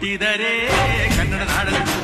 ಕಟ್ಟಿದರೆ ಕನ್ನಡ ನಾಡಲ್ಲಿ